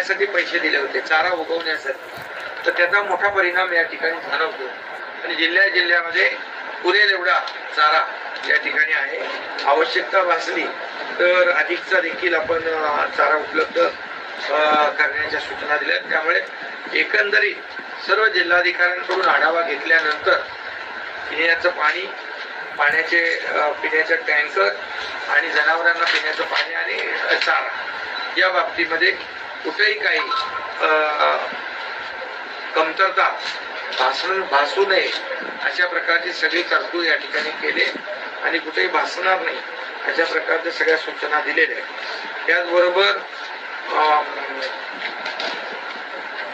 पिण्यासाठी पैसे दिले होते चारा उगवण्यासाठी. तर त्याचा मोठा परिणाम या ठिकाणी जाणवतो आणि जिल्ह्या जिल्ह्यामध्ये पुरेल एवढा चारा या ठिकाणी आहे. आवश्यकता भासली तर अधिकचा देखील आपण चारा उपलब्ध करण्याच्या सूचना दिल्या. त्यामुळे एकंदरीत सर्व जिल्हाधिकाऱ्यांकडून आढावा घेतल्यानंतर पिण्याचं पाणी पाण्याचे पिण्याचे टँकर आणि जनावरांना पिण्याचं पाणी आणि चारा या बाबतीमध्ये कुठेही काही कमतरता भासू भासू नये अशा प्रकारची सगळी तरतूद या ठिकाणी केले आणि कुठेही भासणार नाही अशा प्रकारच्या सगळ्या सूचना दिलेल्या आहेत. त्याचबरोबर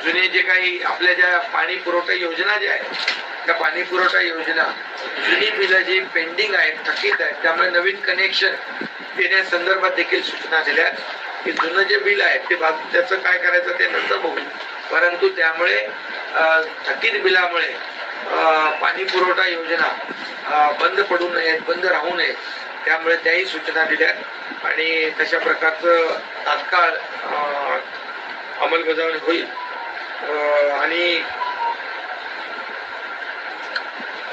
जुने जे काही आपल्या ज्या पाणी पुरवठा योजना ज्या आहेत त्या पाणी पुरवठा योजना जुनी बिलं जी पेंडिंग आहेत थकीत आहेत त्यामुळे नवीन कनेक्शन देण्यासंदर्भात देखील सूचना दिल्या आहेत. की जुनं जे बिल आहे ते बाजू त्याचं काय करायचं ते नंतर बघू. परंतु त्यामुळे थकीत बिलामुळे पाणी पुरवठा योजना बंद पडू नयेत बंद राहू नये त्यामुळे त्याही सूचना दिल्या. आणि तशा प्रकारचं तात्काळ अंमलबजावणी होईल. आणि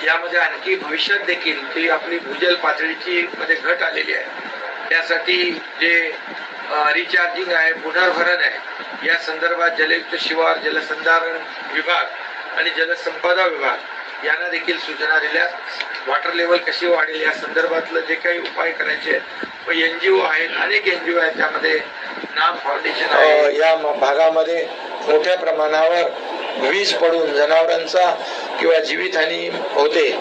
यामध्ये आणखी भविष्यात देखील ती आपली भूजल पातळीची मध्ये घट आलेली आहे. त्यासाठी जे रिचार्जिंग आहे पुनर्भरण आहे. या संदर्भात जलयुक्त शिवार जलसंधारण विभाग आणि जलसंपदा विभाग यांना देखील सूचना दिल्या. वॉटर लेवल कशी वाढेल या संदर्भातलं जे काही उपाय करायचे आहेत एन जी ओ आहेत अनेक एन जी ओ आहेत त्यामध्ये नाम फाउंडेशन आहे. या म- भागामध्ये मोठ्या प्रमाणावर वीज पडून जनावरांचा किंवा जीवितहानी होते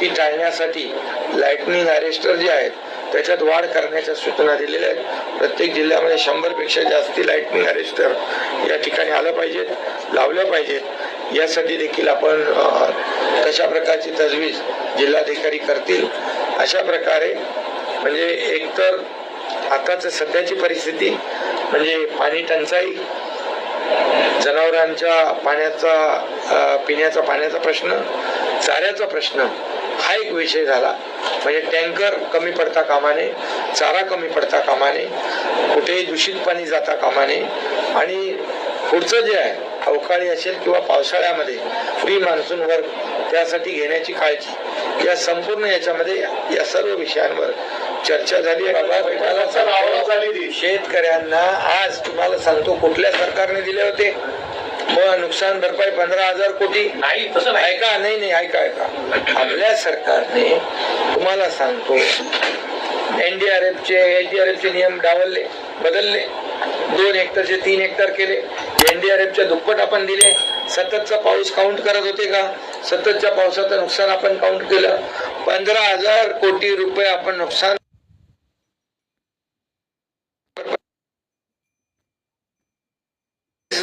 ती टाळण्यासाठी लाईटनिंग अरेस्टर जे आहेत त्याच्यात वाढ करण्याच्या सूचना दिलेल्या आहेत. प्रत्येक जिल्ह्यामध्ये शंभरपेक्षा जास्ती लाईटनिंग अरेस्टर या ठिकाणी आलं पाहिजेत लावल्या पाहिजेत. यासाठी देखील आपण तशा प्रकारची तजवीज जिल्हाधिकारी करतील? अशा प्रकारे म्हणजे एकतर आताच सध्याची परिस्थिती म्हणजे पाणी टंचाई जनावरांच्या पाण्याचा पिण्याचा पाण्याचा प्रश्न चाऱ्याचा प्रश्न हा एक विषय झाला. म्हणजे टँकर कमी पडता कामाने चारा कमी पडता कामाने कुठेही दूषित पाणी जाता कामाने आणि पुढचं जे आहे अवकाळी असेल किंवा पावसाळ्यामध्ये प्री मान्सून वर्क त्यासाठी घेण्याची काळजी या संपूर्ण याच्यामध्ये या सर्व विषयांवर चर्चा झाली. शेतकऱ्यांना आज तुम्हाला सांगतो कुठल्या सरकारने दिले होते? मग नुकसान भरपाई पंधरा हजार कोटी. नाही तसं ऐका नाही नाही ऐका ऐका. आपल्या सरकारने तुम्हाला सांगतो एनडीआरएफ चे एचडीआरएफ चे नियम डावलले बदलले. दोन हेक्टरचे तीन हेक्टर केले. एनडीआरएफ च्या दुप्पट आपण दिले. सततचा पाऊस काउंट करत होते का? सततच्या पावसाचं नुकसान आपण काउंट केलं. पंधरा हजार कोटी रुपये आपण नुकसान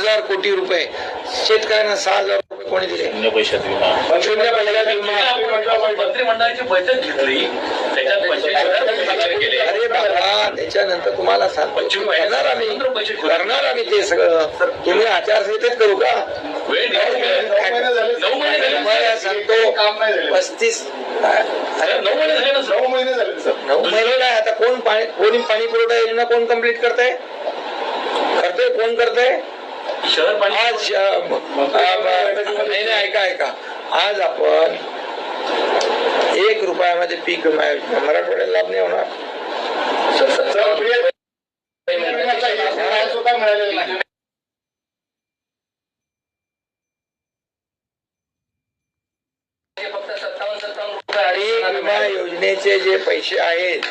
हजार कोटी रुपये. शेतकऱ्यांना सहा हजार रुपये कोणी दिले? शून्य पैशात विमा. शून्य विमा. आपण मंत्रिमंडळाची बैठक घेतली त्याच्यात पंचवीस केले. अरे बाबा त्याच्यानंतर तुम्हाला सांगतो. करणार आम्ही. करणार आम्ही ते सगळं. तुम्ही आचारसंहितेत करू का? वेळ दिली. नऊ महिने झाले. तुम्हाला सांगतो. पस्तीस अरे नऊ महिने झाले ना सर. नऊ महिने झाले सर. नऊ महिने काय आता कोण पाणी कोणी पाणी पुरवठा योजना कोण कंप्लीट करताय? करतोय कोण पाणी आज नाही नाही ऐका ऐका. आज आपण एक रुपयामध्ये पीक विमा योजना मराठवाड्याला लाभ नाही होणार. विमा योजनेचे जे पैसे आहेत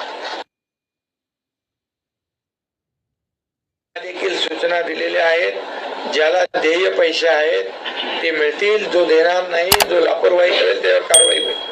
देखील सूचना दिलेल्या आहेत. ज्याला देय पैसे आहेत ते मिळतील. जो देणार नाही जो लापरवाही करेल त्यावर कारवाई होईल.